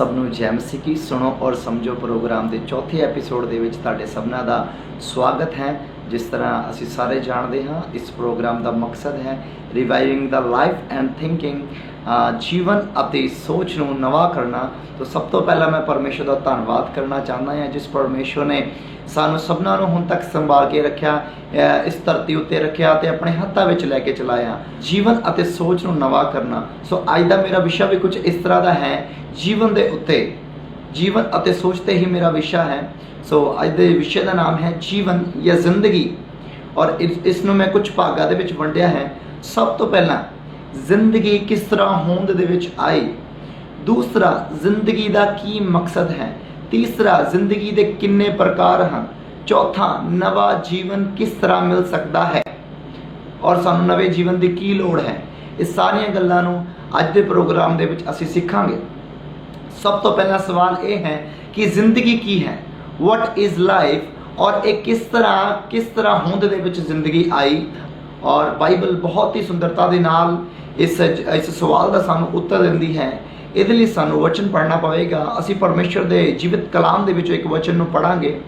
ਸਭ ਨੂੰ ਜੈ ਮਸੀਹ ਸੁਣੋ ਔਰ ਸਮਝੋ ਪ੍ਰੋਗਰਾਮ ਦੇ ਚੌਥੇ ਐਪੀਸੋਡ ਦੇ ਵਿੱਚ ਤੁਹਾਡੇ ਸਭਨਾਂ ਦਾ ਸਵਾਗਤ ਹੈ। ਜਿਸ ਤਰ੍ਹਾਂ ਅਸੀਂ ਸਾਰੇ ਜਾਣਦੇ ਹਾਂ, ਇਸ ਪ੍ਰੋਗਰਾਮ ਦਾ ਮਕਸਦ ਹੈ reviving the life and thinking ਜੀਵਨ ਅਤੇ ਸੋਚ ਨੂੰ ਨਵਾਂ ਕਰਨਾ, ਤਾਂ ਸਭ ਤੋਂ ਪਹਿਲਾਂ ਮੈਂ ਪਰਮੇਸ਼ਰ ਦਾ ਧੰਨਵਾਦ ਕਰਨਾ ਚਾਹੁੰਦਾ ਹਾਂ, ਜਿਸ ਪਰਮੇਸ਼ਰ ਨੇ ਸਾਨੂੰ ਸਭਨਾਂ ਨੂੰ ਹੁਣ ਤੱਕ ਸੰਭਾਲ ਕੇ ਰੱਖਿਆ ਇਸ ਧਰਤੀ ਉੱਤੇ ਰੱਖਿਆ ਤੇ ਆਪਣੇ ਹੱਥਾਂ ਵਿੱਚ ਲੈ ਕੇ ਚਲਾਇਆ। ਜੀਵਨ ਅਤੇ ਸੋਚ ਨੂੰ ਨਵਾਂ ਕਰਨਾ। ਸੋ ਅੱਜ ਦਾ ਮੇਰਾ ਵਿਸ਼ਾ ਵੀ ਕੁਝ ਇਸ ਤਰ੍ਹਾਂ ਦਾ ਹੈ, ਜੀਵਨ ਦੇ ਉੱਤੇ। ਜੀਵਨ ਅਤੇ ਸੋਚ ਤੇ ਹੀ ਮੇਰਾ ਵਿਸ਼ਾ ਹੈ। ਸੋ ਅੱਜ ਦੇ ਵਿਸ਼ੇ ਦਾ ਨਾਮ ਹੈ ਜੀਵਨ ਜਾਂ ਜ਼ਿੰਦਗੀ। ਔਰ ਇਸ ਇਸ ਨੂੰ ਮੈਂ ਕੁਝ ਭਾਗਾਂ ਦੇ ਵਿੱਚ ਵੰਡਿਆ ਹੈ। ਸਭ ਤੋਂ ਪਹਿਲਾਂ ਜ਼ਿੰਦਗੀ ਕਿਸ ਤਰ੍ਹਾਂ ਹੋਂਦ ਦੇ ਵਿੱਚ ਆਈ ਦੂਸਰਾ, ਜ਼ਿੰਦਗੀ ਦਾ ਕੀ ਮਕਸਦ ਹੈ? ਤੀਸਰਾ, ਜ਼ਿੰਦਗੀ ਦੇ ਕਿੰਨੇ ਪ੍ਰਕਾਰ ਹਨ? ਚੌਥਾ, ਨਵਾਂ ਜੀਵਨ ਕਿਸ ਤਰ੍ਹਾਂ ਮਿਲ ਸਕਦਾ ਹੈ? ਔਰ ਸਾਨੂੰ ਨਵੇਂ ਜੀਵਨ ਦੀ ਕੀ ਲੋੜ ਹੈ? ਇਹ ਸਾਰੀਆਂ ਗੱਲਾਂ ਨੂੰ ਅੱਜ ਦੇ ਪ੍ਰੋਗਰਾਮ ਦੇ ਵਿੱਚ ਅਸੀਂ ਸਿੱਖਾਂਗੇ। ਸਭ ਤੋਂ ਪਹਿਲਾ ਸਵਾਲ ਇਹ ਹੈ ਕਿ ਜ਼ਿੰਦਗੀ ਕੀ ਹੈ? ਵਾਟ ਇਜ਼ ਲਾਈਫ ਔਰ ਇਹ ਕਿਸ ਤਰ੍ਹਾਂ ਕਿਸ ਤਰ੍ਹਾਂ ਹੋਂਦ ਦੇ ਵਿੱਚ ਜ਼ਿੰਦਗੀ ਆਈ? ਔਰ ਬਾਈਬਲ ਬਹੁਤ ਹੀ ਸੁੰਦਰਤਾ ਦੇ ਨਾਲ ਇਸ ਇਸ ਸਵਾਲ ਦਾ ਸਾਨੂੰ ਉੱਤਰ ਦਿੰਦੀ ਹੈ। ਇਹਦੇ ਲਈ ਸਾਨੂੰ ਵਚਨ ਪੜ੍ਹਨਾ ਪਵੇਗਾ। ਅਸੀਂ ਪਰਮੇਸ਼ਰ ਦੇ ਜੀਵਿਤ ਕਲਾਮ ਦੇ ਵਿੱਚੋਂ ਇੱਕ ਵਚਨ ਨੂੰ ਪੜਾਂਗੇ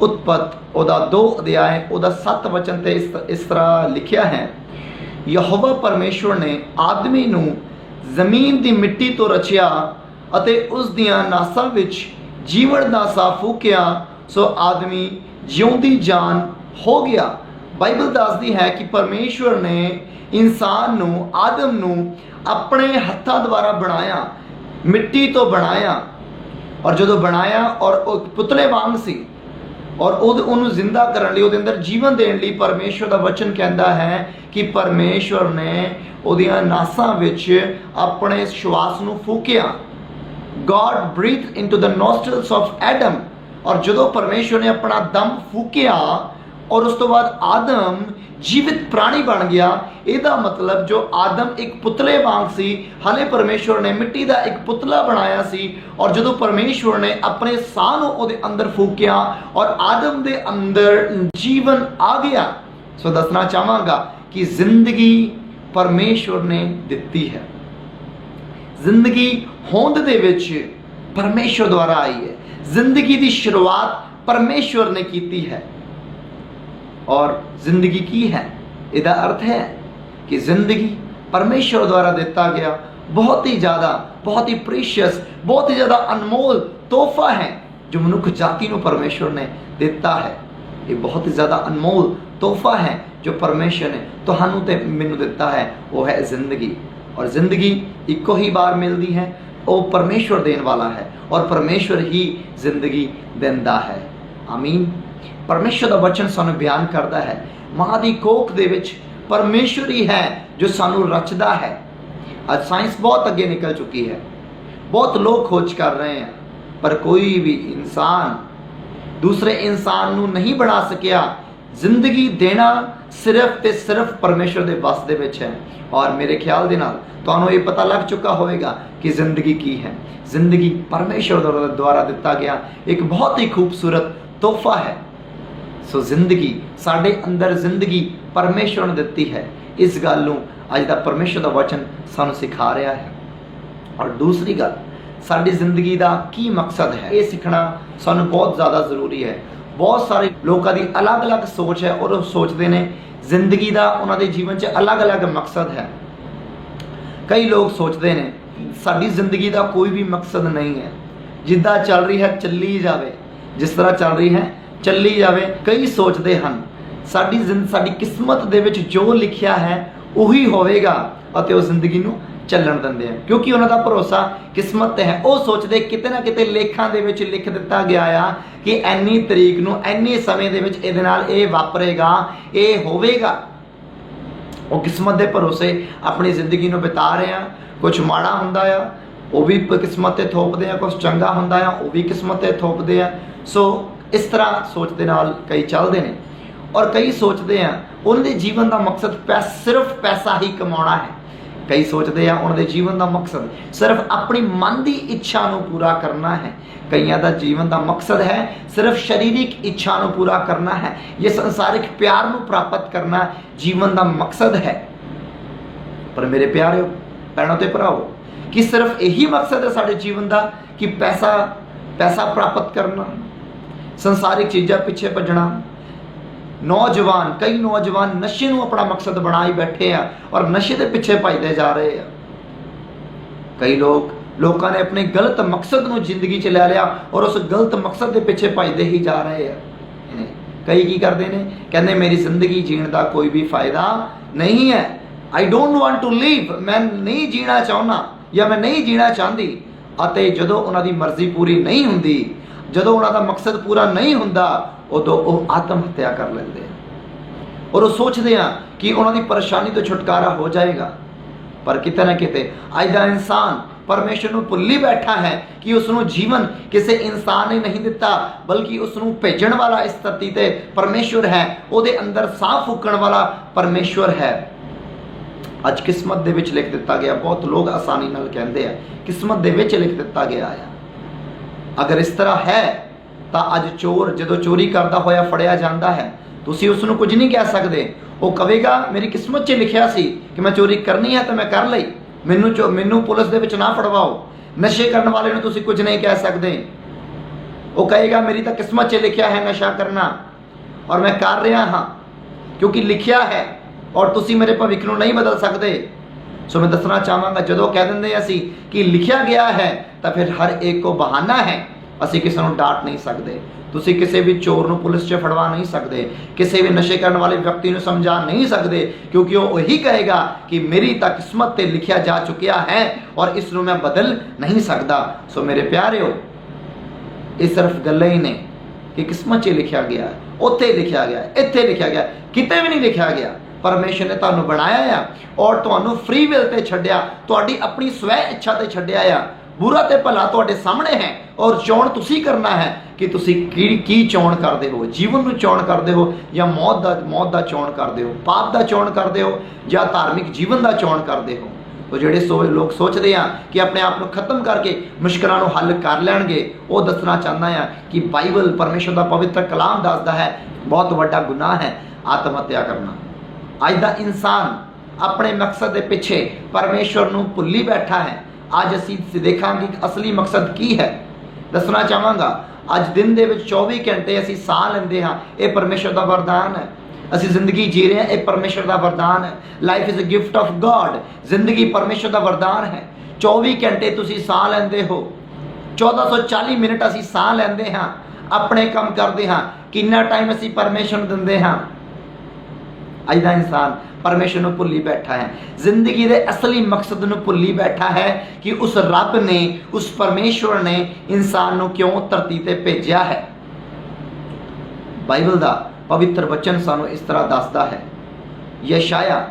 ਉਤਪਤ ਉਹਦਾ 2 ਅਧਿਆਇ ਉਹਦਾ 7 ਵਚਨ ਤੇ ਇਸ ਇਸ ਤਰ੍ਹਾਂ ਲਿਖਿਆ ਹੈ। ਯਹੋਵਾ ਪਰਮੇਸ਼ਵਰ ਨੇ ਆਦਮੀ ਨੂੰ ਜ਼ਮੀਨ ਦੀ ਮਿੱਟੀ ਤੋਂ ਰਚਿਆ ਅਤੇ ਉਸ ਦੀਆਂ ਨਾਸਾਂ ਵਿੱਚ ਜੀਵਨ ਦਾ ਸਾਹ ਫੂਕਿਆ, ਸੋ ਆਦਮੀ ਜਿਉਂਦੀ ਜਾਨ ਹੋ ਗਿਆ। ਬਾਈਬਲ ਦੱਸਦੀ ਹੈ ਕਿ ਪਰਮੇਸ਼ਵਰ ਨੇ ਇਨਸਾਨ ਨੂੰ, ਆਦਮ ਨੂੰ ਆਪਣੇ ਹੱਥਾਂ ਦੁਆਰਾ ਬਣਾਇਆ, ਮਿੱਟੀ ਤੋਂ ਬਣਾਇਆ। ਔਰ ਜਦੋਂ ਬਣਾਇਆ ਔਰ ਉਹ ਪੁਤਲੇ ਵਾਂਗ ਸੀ ਔਰ ਉਹ ਉਹਨੂੰ ਜ਼ਿੰਦਾ ਕਰਨ ਲਈ, ਉਹਦੇ ਅੰਦਰ ਜੀਵਨ ਦੇਣ ਲਈ ਪਰਮੇਸ਼ਵਰ ਦਾ ਵਚਨ ਕਹਿੰਦਾ ਹੈ ਕਿ ਪਰਮੇਸ਼ਵਰ ਨੇ ਉਹਦੀਆਂ ਨਾਸਾਂ ਵਿੱਚ ਆਪਣੇ ਸ਼ਵਾਸ ਨੂੰ ਫੂਕਿਆ। God breathe into the nostrils of Adam ਔਰ ਜਦੋਂ ਪਰਮੇਸ਼ਵਰ ਨੇ ਆਪਣਾ ਦਮ ਫੂਕਿਆ ਔਰ ਉਸ ਤੋਂ ਬਾਅਦ ਆਦਮ ਜੀਵਿਤ ਪ੍ਰਾਣੀ ਬਣ ਗਿਆ। ਇਹਦਾ ਮਤਲਬ ਜੋ ਆਦਮ ਇੱਕ ਪੁਤਲੇ ਵਾਂਗ ਸੀ, ਹਲੇ ਪਰਮੇਸ਼ਵਰ ਨੇ ਮਿੱਟੀ ਦਾ ਇੱਕ ਪੁਤਲਾ ਬਣਾਇਆ ਸੀ ਔਰ ਜਦੋਂ ਪਰਮੇਸ਼ਵਰ ਨੇ ਆਪਣੇ ਸਾਹ ਨੂੰ ਉਹਦੇ ਅੰਦਰ ਫੂਕਿਆ ਔਰ ਆਦਮ ਦੇ ਅੰਦਰ ਜੀਵਨ ਆ ਗਿਆ, ਸੋ ਦੱਸਣਾ ਚਾਹਾਂਗਾ ਕਿ ਜ਼ਿੰਦਗੀ ਪਰਮੇਸ਼ਵਰ ਨੇ ਦਿੱਤੀ ਹੈ। ਜ਼ਿੰਦਗੀ ਹੋਂਦ ਦੇ ਵਿੱਚ ਪਰਮੇਸ਼ਵਰ ਦੁਆਰਾ ਆਈ ਹੈ। ਜ਼ਿੰਦਗੀ ਦੀ ਸ਼ੁਰੂਆਤ ਪਰਮੇਸ਼ਵਰ ਨੇ ਕੀਤੀ ਹੈ। ਔਰ ਜ਼ਿੰਦਗੀ ਕੀ ਹੈ ਇਹਦਾ ਅਰਥ ਹੈ ਕਿ ਜ਼ਿੰਦਗੀ ਪਰਮੇਸ਼ਵਰ ਦੁਆਰਾ ਦਿੱਤਾ ਗਿਆ ਬਹੁਤ ਹੀ ਜ਼ਿਆਦਾ ਬਹੁਤ ਹੀ ਪ੍ਰੀਸ਼ੀਅਸ ਬਹੁਤ ਹੀ ਜ਼ਿਆਦਾ ਅਨਮੋਲ ਤੋਹਫਾ ਹੈ ਜੋ ਮਨੁੱਖ ਜਾਤੀ ਨੂੰ ਪਰਮੇਸ਼ਵਰ ਨੇ ਦਿੱਤਾ ਹੈ ਇਹ ਬਹੁਤ ਹੀ ਜ਼ਿਆਦਾ ਅਨਮੋਲ ਤੋਹਫਾ ਹੈ ਜੋ ਪਰਮੇਸ਼ਵਰ ਨੇ ਤੁਹਾਨੂੰ ਤੇ ਮੈਨੂੰ ਦਿੱਤਾ ਹੈ ਉਹ ਹੈ ਜ਼ਿੰਦਗੀ ਔਰ ਜ਼ਿੰਦਗੀ ਇੱਕੋ ਹੀ ਵਾਰ ਮਿਲਦੀ ਹੈ ਉਹ ਪਰਮੇਸ਼ਵਰ ਦੇਣ ਵਾਲਾ ਹੈ ਔਰ ਪਰਮੇਸ਼ਵਰ ਹੀ ਜ਼ਿੰਦਗੀ ਦਿੰਦਾ ਹੈ ਆਮੀਨ ਪਰਮੇਸ਼ਵਰ ਦਾ ਵਚਨ ਸਾਨੂੰ ਬਿਆਨ ਕਰਦਾ ਹੈ। ਮਾਂ ਦੀ ਕੋਖ ਦੇ ਵਿੱਚ ਪਰਮੇਸ਼ਵਰ ਹੀ ਹੈ ਜੋ ਸਾਨੂੰ ਰਚਦਾ ਹੈ। ਅੱਜ ਸਾਇੰਸ ਬਹੁਤ ਅੱਗੇ ਨਿਕਲ ਚੁੱਕੀ ਹੈ। ਬਹੁਤ ਲੋਕ ਖੋਜ ਕਰ ਰਹੇ ਹਨ ਪਰ ਕੋਈ ਵੀ ਇਨਸਾਨ ਦੂਸਰੇ ਇਨਸਾਨ ਨੂੰ ਨਹੀਂ ਬਣਾ ਸਕਿਆ। ਜ਼ਿੰਦਗੀ ਦੇਣਾ ਸਿਰਫ ਤੇ ਸਿਰਫ ਪਰਮੇਸ਼ਵਰ ਦੇ ਵੱਸ ਦੇ ਵਿੱਚ ਹੈ। ਔਰ ਮੇਰੇ ਖਿਆਲ ਦੇ ਨਾਲ ਤੁਹਾਨੂੰ ਇਹ ਪਤਾ ਲੱਗ ਚੁੱਕਾ ਹੋਵੇਗਾ ਕਿ ਜ਼ਿੰਦਗੀ ਕੀ ਹੈ। ਜ਼ਿੰਦਗੀ ਪਰਮੇਸ਼ਵਰ ਦੁਆਰਾ ਦਿੱਤਾ ਗਿਆ ਇੱਕ ਬਹੁਤ ਹੀ ਖੂਬਸੂਰਤ ਤੋਹਫਾ ਹੈ। ਸੋ ਜ਼ਿੰਦਗੀ ਸਾਡੇ ਅੰਦਰ ਜ਼ਿੰਦਗੀ ਪਰਮੇਸ਼ਵਰ ਨੇ ਦਿੱਤੀ ਹੈ। ਇਸ ਗੱਲ ਨੂੰ ਅੱਜ ਦਾ ਪਰਮੇਸ਼ਵਰ ਦਾ ਵਚਨ ਸਾਨੂੰ ਸਿਖਾ ਰਿਹਾ ਹੈ। ਔਰ ਦੂਸਰੀ ਗੱਲ, ਸਾਡੀ ਜ਼ਿੰਦਗੀ ਦਾ ਕੀ ਮਕਸਦ ਹੈ? ਇਹ ਸਿੱਖਣਾ ਸਾਨੂੰ ਬਹੁਤ ਜ਼ਿਆਦਾ ਜ਼ਰੂਰੀ ਹੈ। ਬਹੁਤ ਸਾਰੇ ਲੋਕਾਂ ਦੀ ਅਲੱਗ-ਅਲੱਗ ਸੋਚ ਹੈ ਔਰ ਉਹ ਸੋਚਦੇ ਨੇ ਜ਼ਿੰਦਗੀ ਦਾ ਉਹਨਾਂ ਦੇ ਜੀਵਨ 'ਚ ਅਲੱਗ-ਅਲੱਗ ਮਕਸਦ ਹੈ। ਕਈ ਲੋਕ ਸੋਚਦੇ ਨੇ, ਸਾਡੀ ਜ਼ਿੰਦਗੀ ਦਾ ਕੋਈ ਵੀ ਮਕਸਦ ਨਹੀਂ ਹੈ। ਜਿੱਦਾਂ ਚੱਲ ਰਹੀ ਹੈ, ਚੱਲੀ ਜਾਵੇ। ਜਿਸ ਤਰ੍ਹਾਂ ਚੱਲ ਰਹੀ ਹੈ ਚੱਲੀ ਜਾਵੇ, ਕਈ ਸੋਚਦੇ ਹਨ, ਸਾਡੀ ਜ਼ਿੰਦ, ਸਾਡੀ ਕਿਸਮਤ ਦੇ ਵਿੱਚ ਜੋ ਲਿਖਿਆ ਹੈ, ਉਹੀ ਹੋਵੇਗਾ ਅਤੇ ਉਹ ਜ਼ਿੰਦਗੀ ਨੂੰ ਚੱਲਣ ਦਿੰਦੇ ਆ। ਕਿਉਂਕਿ ਉਹਨਾਂ ਦਾ ਭਰੋਸਾ ਕਿਸਮਤ ਤੇ ਹੈ। ਉਹ ਸੋਚਦੇ ਕਿਤੇ ਨਾ ਕਿਤੇ ਲੇਖਾਂ ਦੇ ਵਿੱਚ ਲਿਖ ਦਿੱਤਾ ਗਿਆ ਆ ਕਿ ਐਨੀ ਤਰੀਕ ਨੂੰ, ਐਨੇ ਸਮੇਂ ਦੇ ਵਿੱਚ ਇਹਦੇ ਨਾਲ ਇਹ ਵਾਪਰੇਗਾ, ਇਹ ਹੋਵੇਗਾ। ਉਹ ਕਿਸਮਤ ਦੇ ਭਰੋਸੇ ਆਪਣੀ ਜ਼ਿੰਦਗੀ ਨੂੰ ਬਿਤਾ ਰਹੇ ਆ। ਕੁਝ ਮਾੜਾ ਹੁੰਦਾ ਆ, ਉਹ ਵੀ ਕਿਸਮਤ ਤੇ ਥੋਪਦੇ ਆ ਕੁਝ ਚੰਗਾ ਹੁੰਦਾ ਆ, ਉਹ ਵੀ ਕਿਸਮਤ ਤੇ ਥੋਪਦੇ ਆ। ਸੋ ਇਸ ਤਰ੍ਹਾਂ ਸੋਚ ਦੇ ਨਾਲ ਕਈ ਚੱਲਦੇ ਨੇ। ਔਰ ਕਈ ਸੋਚਦੇ ਆ ਉਹਨਾਂ ਦੇ ਜੀਵਨ ਦਾ ਮਕਸਦ ਪੈ, ਸਿਰਫ ਪੈਸਾ ਹੀ ਕਮਾਉਣਾ ਹੈ। ਕਈ ਸੋਚਦੇ ਆ ਉਹਨਾਂ ਦੇ ਜੀਵਨ ਦਾ ਮਕਸਦ ਸਿਰਫ ਆਪਣੀ ਮਨ ਦੀ ਇੱਛਾ ਨੂੰ ਪੂਰਾ ਕਰਨਾ ਹੈ। ਕਈਆਂ ਦਾ ਜੀਵਨ ਦਾ ਮਕਸਦ ਹੈ ਸਿਰਫ ਸਰੀਰਿਕ ਇੱਛਾ ਨੂੰ ਪੂਰਾ ਕਰਨਾ ਹੈ। ਇਹ ਸੰਸਾਰਿਕ ਪਿਆਰ ਨੂੰ ਪ੍ਰਾਪਤ ਕਰਨਾ ਜੀਵਨ ਦਾ ਮਕਸਦ ਹੈ। ਪਰ ਮੇਰੇ ਪਿਆਰਿਓ, ਭੈਣੋ ਤੇ ਭਰਾਓ ਕਿ ਸਿਰਫ ਇਹੀ ਮਕਸਦ ਹੈ ਸਾਡੇ ਜੀਵਨ ਦਾ ਕਿ ਪੈਸਾ ਪੈਸਾ ਪ੍ਰਾਪਤ ਕਰਨਾ? ਸੰਸਾਰਿਕ ਚੀਜ਼ਾਂ ਪਿੱਛੇ ਭੱਜਣਾ। ਨੌਜਵਾਨ, ਕਈ ਨੌਜਵਾਨ ਨਸ਼ੇ ਨੂੰ ਆਪਣਾ ਮਕਸਦ ਬਣਾਈ ਬੈਠੇ ਆ ਔਰ ਨਸ਼ੇ ਦੇ ਪਿੱਛੇ ਭੱਜਦੇ ਜਾ ਰਹੇ ਆ। ਕਈ ਲੋਕ, ਲੋਕਾਂ ਨੇ ਆਪਣੇ ਗਲਤ ਮਕਸਦ ਨੂੰ ਜ਼ਿੰਦਗੀ 'ਚ ਲੈ ਲਿਆ ਔਰ ਉਸ ਗਲਤ ਮਕਸਦ ਦੇ ਪਿੱਛੇ ਭੱਜਦੇ ਹੀ ਜਾ ਰਹੇ ਆ। ਕਈ ਕੀ ਕਰਦੇ ਨੇ? ਕਹਿੰਦੇ, ਮੇਰੀ ਜ਼ਿੰਦਗੀ ਜੀਣ ਦਾ ਕੋਈ ਵੀ ਫਾਇਦਾ ਨਹੀਂ ਹੈ। I don't want to live ਮੈਂ ਨਹੀਂ ਜੀਣਾ ਚਾਹੁੰਦਾ ਜਾਂ ਮੈਂ ਨਹੀਂ ਜੀਣਾ ਚਾਹੁੰਦੀ। ਅਤੇ ਜਦੋਂ ਉਹਨਾਂ ਦੀ ਮਰਜ਼ੀ ਪੂਰੀ ਨਹੀਂ ਹੁੰਦੀ ਜਦੋਂ ਉਹਨਾਂ ਦਾ ਮਕਸਦ ਪੂਰਾ ਨਹੀਂ ਹੁੰਦਾ, ਉਦੋਂ ਉਹ ਆਤਮ ਹੱਤਿਆ ਕਰ ਲੈਂਦੇ ਆ। ਔਰ ਉਹ ਸੋਚਦੇ ਆ ਕਿ ਉਹਨਾਂ ਦੀ ਪਰੇਸ਼ਾਨੀ ਤੋਂ ਛੁਟਕਾਰਾ ਹੋ ਜਾਏਗਾ। ਪਰ ਕਿਤੇ ਨਾ ਕਿਤੇ ਅੱਜ ਦਾ ਇਨਸਾਨ ਪਰਮੇਸ਼ਰ ਨੂੰ ਭੁੱਲੀ ਬੈਠਾ ਹੈ ਕਿ ਉਸ ਨੂੰ ਜੀਵਨ ਕਿਸੇ ਇਨਸਾਨ ਨੇ ਨਹੀਂ ਦਿੱਤਾ, ਬਲਕਿ ਉਸ ਨੂੰ ਭੇਜਣ ਵਾਲਾ ਇਸ ਧਰਤੀ ਤੇ ਪਰਮੇਸ਼ਰ ਹੈ, ਉਹਦੇ ਅੰਦਰ ਸਾਹ ਫੂਕਣ ਵਾਲਾ ਪਰਮੇਸ਼ਰ ਹੈ। ਅੱਜ ਕਿਸਮਤ ਦੇ ਵਿੱਚ ਲਿਖ ਦਿੱਤਾ ਗਿਆ, ਬਹੁਤ ਲੋਕ ਆਸਾਨੀ ਨਾਲ ਕਹਿੰਦੇ ਆ, ਕਿਸਮਤ ਦੇ ਵਿੱਚ ਲਿਖ ਦਿੱਤਾ ਗਿਆ ਆ। ਅਗਰ ਇਸ ਤਰ੍ਹਾਂ ਹੈ, ਤਾਂ ਅੱਜ ਚੋਰ ਜਦੋਂ ਚੋਰੀ ਕਰਦਾ ਹੋਇਆ ਫੜਿਆ ਜਾਂਦਾ ਹੈ। ਤੁਸੀਂ ਉਸ ਨੂੰ ਕੁਝ ਨਹੀਂ ਕਹਿ ਸਕਦੇ। ਉਹ ਕਹੇਗਾ ਮੇਰੀ ਕਿਸਮਤ 'ਚ ਲਿਖਿਆ ਸੀ ਕਿ ਮੈਂ ਚੋਰੀ ਕਰਨੀ ਹੈ ਤਾਂ ਮੈਂ ਕਰ ਲਈ। ਮੈਨੂੰ ਮੈਨੂੰ ਪੁਲਿਸ ਦੇ ਵਿੱਚ ਨਾ ਫੜਵਾਓ। ਨਸ਼ੇ ਕਰਨ ਵਾਲੇ ਨੂੰ ਤੁਸੀਂ ਕੁਝ ਨਹੀਂ ਕਹਿ ਸਕਦੇ। ਉਹ ਕਹੇਗਾ, ਮੇਰੀ ਤਾਂ ਕਿਸਮਤ 'ਚ ਲਿਖਿਆ ਹੈ ਨਸ਼ਾ ਕਰਨਾ। ਔਰ ਮੈਂ ਕਰ ਰਿਹਾ ਹਾਂ। ਕਿਉਂਕਿ ਲਿਖਿਆ ਹੈ ਔਰ ਤੁਸੀਂ ਮੇਰੇ ਭਵਿੱਖ ਨੂੰ ਨਹੀਂ ਬਦਲ ਸਕਦੇ। ਸੋ ਮੈਂ ਦੱਸਣਾ ਚਾਹਾਂਗਾ ਜਦੋਂ ਕਹਿ ਦਿੰਦੇ ਅਸੀਂ ਕਿ ਲਿਖਿਆ ਗਿਆ ਹੈ ਤਾਂ ਫਿਰ ਹਰ ਇੱਕ ਕੋ ਬਹਾਨਾ ਹੈ ਅਸੀਂ ਕਿਸੇ ਨੂੰ ਡਾਂਟ ਨਹੀਂ ਸਕਦੇ। ਤੁਸੀਂ ਕਿਸੇ ਵੀ ਚੋਰ ਨੂੰ ਪੁਲਿਸ 'ਚ ਫੜਵਾ ਨਹੀਂ ਸਕਦੇ ਕਿਸੇ ਵੀ ਨਸ਼ੇ ਕਰਨ ਵਾਲੇ ਵਿਅਕਤੀ ਨੂੰ ਸਮਝਾ ਨਹੀਂ ਸਕਦੇ ਕਿਉਂਕਿ ਉਹ ਉਹੀ ਕਹੇਗਾ ਕਿ ਮੇਰੀ ਤਾਂ ਕਿਸਮਤ ਤੇ ਲਿਖਿਆ ਜਾ ਚੁੱਕਿਆ ਹੈ ਔਰ ਇਸ ਨੂੰ ਮੈਂ ਬਦਲ ਨਹੀਂ ਸਕਦਾ। ਸੋ ਮੇਰੇ ਪਿਆਰਿਓ ਇਹ ਸਿਰਫ ਗੱਲਾਂ ਹੀ ਨੇ ਕਿ ਕਿਸਮਤ 'ਚ ਲਿਖਿਆ ਗਿਆ ਹੈ, ਉੱਥੇ ਲਿਖਿਆ ਗਿਆ ਇੱਥੇ ਲਿਖਿਆ ਗਿਆ ਕਿਤੇ ਵੀ ਨਹੀਂ ਲਿਖਿਆ ਗਿਆ। ਪਰਮੇਸ਼ਰ ਨੇ ਤੁਹਾਨੂੰ ਬਣਾਇਆ ਆ ਔਰ ਤੁਹਾਨੂੰ ਫ੍ਰੀ ਵਿਲ ਤੇ ਛੱਡਿਆ, ਤੁਹਾਡੀ ਆਪਣੀ ਸਵੈ ਇੱਛਾ ਤੇ ਛੱਡਿਆ ਆ। ਬੁਰਾ ਤੇ ਭਲਾ ਤੁਹਾਡੇ ਸਾਹਮਣੇ ਹੈ ਔਰ ਚੋਣ ਤੁਸੀਂ ਕਰਨਾ ਹੈ ਕਿ ਤੁਸੀਂ ਕੀ ਕੀ ਚੋਣ ਕਰਦੇ ਹੋ? ਜੀਵਨ ਨੂੰ ਚੋਣ ਕਰਦੇ ਹੋ ਜਾਂ ਮੌਤ ਦਾ ਮੌਤ ਦਾ ਚੋਣ ਕਰਦੇ ਹੋ? ਪਾਪ ਦਾ ਚੋਣ ਕਰਦੇ ਹੋ ਜਾਂ ਧਾਰਮਿਕ ਜੀਵਨ ਦਾ ਚੋਣ ਕਰਦੇ ਹੋ? ਉਹ ਜਿਹੜੇ ਸੋ, ਲੋਕ ਸੋਚਦੇ ਆ ਕਿ ਆਪਣੇ ਆਪ ਨੂੰ ਖਤਮ ਕਰਕੇ ਮੁਸ਼ਕਲਾਂ ਨੂੰ ਹੱਲ ਕਰ ਲੈਣਗੇ, ਉਹ ਦੱਸਣਾ ਚਾਹੁੰਦਾ ਆ ਕਿ ਬਾਈਬਲ ਪਰਮੇਸ਼ਰ ਦਾ ਪਵਿੱਤਰ ਕਲਾਮ ਦੱਸਦਾ ਹੈ, ਬਹੁਤ ਵੱਡਾ ਗੁਨਾਹ ਹੈ ਆਤਮ ਹੱਤਿਆ ਕਰਨਾ। ਅੱਜ ਦਾ ਇਨਸਾਨ ਆਪਣੇ ਮਕਸਦ ਦੇ ਪਿੱਛੇ ਪਰਮੇਸ਼ਰ ਨੂੰ ਭੁੱਲੀ ਬੈਠਾ ਹੈ। ਅੱਜ ਅਸੀਂ ਦੇਖਾਂਗੇ ਕਿ ਅਸਲੀ ਮਕਸਦ ਕੀ ਹੈ। ਦੱਸਣਾ ਚਾਹਾਂਗਾ, ਅੱਜ ਦਿਨ ਦੇ ਵਿੱਚ 24 ਘੰਟੇ ਅਸੀਂ ਸਾਹ ਲੈਂਦੇ ਹਾਂ। ਇਹ ਪਰਮੇਸ਼ਰ ਦਾ ਵਰਦਾਨ ਹੈ। ਅਸੀਂ ਜ਼ਿੰਦਗੀ ਜੀ ਰਹੇ ਹਾਂ, ਇਹ ਪਰਮੇਸ਼ਰ ਦਾ ਵਰਦਾਨ ਹੈ। Life is a gift of God ਜ਼ਿੰਦਗੀ ਪਰਮੇਸ਼ਰ ਦਾ ਵਰਦਾਨ ਹੈ। 24 ਘੰਟੇ ਤੁਸੀਂ ਸਾਹ ਲੈਂਦੇ ਹੋ। 1440 ਮਿੰਟ ਅਸੀਂ ਸਾਹ ਲੈਂਦੇ ਹਾਂ। ਆਪਣੇ ਕੰਮ ਕਰਦੇ ਹਾਂ। ਕਿੰਨਾ ਟਾਈਮ ਅਸੀਂ ਪਰਮੇਸ਼ਰ ਨੂੰ ਦਿੰਦੇ ਹਾਂ। ਅੱਜ ਦਾ ਇਨਸਾਨ ਪਰਮੇਸ਼ਰ ਨੂੰ ਭੁੱਲੀ ਬੈਠਾ ਹੈ। ਜ਼ਿੰਦਗੀ ਦੇ ਅਸਲੀ ਮਕਸਦ ਨੂੰ ਭੁੱਲੀ ਬੈਠਾ ਹੈ ਕਿ ਉਸ ਰੱਬ ਨੇ, ਉਸ ਪਰਮੇਸ਼ਵਰ ਨੇ ਇਨਸਾਨ ਨੂੰ ਕਿਉਂ ਧਰਤੀ ਤੇ ਭੇਜਿਆ ਹੈ। ਬਾਈਬਲ ਦਾ ਪਵਿੱਤਰ ਵਚਨ ਸਾਨੂੰ ਇਸ ਤਰ੍ਹਾਂ ਦੱਸਦਾ ਹੈ। ਯਸ਼ਾਇਆ